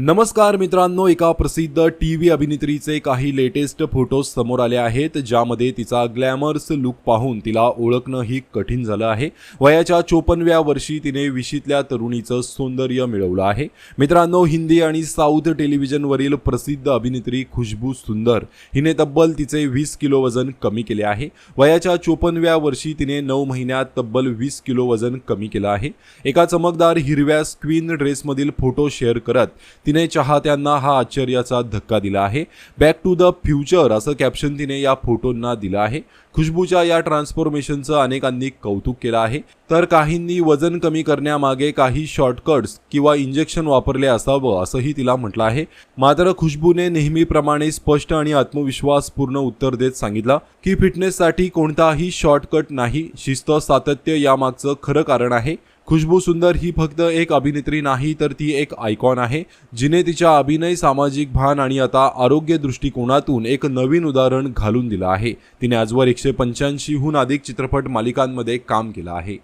नमस्कार मित्रांनो एका प्रसिद्ध टी व्ही अभिनेत्रीचे काही लेटेस्ट फोटोज समोर आले आहेत ज्यामध्ये तिचा ग्लॅमर्स लुक पाहून तिला ओळखणं ही कठीण झालं आहे. वयाच्या चोपन्नव्या वर्षी तिने विशीतल्या तरुणीचं सौंदर्य मिळवलं आहे. मित्रांनो हिंदी आणि साऊथ टेलिव्हिजनवरील प्रसिद्ध अभिनेत्री खुशबू सुंदर हिने तब्बल तिचे वीस किलो वजन कमी केले आहे. वयाच्या चोपन्नव्या वर्षी तिने नऊ महिन्यात तब्बल वीस किलो वजन कमी केलं आहे. एका चमकदार हिरव्या स्क्वीन ड्रेसमधील फोटो शेअर करत तिने चाहत्यांना हा आश्चर्याचा धक्का दिला आहे. बॅक टू द फ्युचर असं कॅप्शन तिने या फोटोंना दिलं आहे. खुशबूच्या या ट्रान्सफॉर्मेशनचं अनेकांनी कौतुक केलं आहे. तर काहींनी वजन कमी करण्यामागे काही शॉर्टकट्स किंवा इंजेक्शन वापरले असावं असंही तिला म्हटलं आहे. मात्र खुशबूने नेहमीप्रमाणे स्पष्ट आणि आत्मविश्वासपूर्ण उत्तर देत सांगितलं की फिटनेससाठी कोणताही शॉर्टकट नाही. शिस्त सातत्य यामागचं खरं कारण आहे. खुशबू सुंदर ही फक्त एक अभिनेत्री नाही तर ती एक आयकॉन आहे जिने तिच्या अभिनय सामाजिक भान आणि आता आरोग्य दृष्टिकोनातून एक नवीन उदाहरण घालून दिलं आहे. तिने आजवर एकशे पंच्याऐंशीहून अधिक चित्रपट मालिकांमध्ये काम केलं आहे.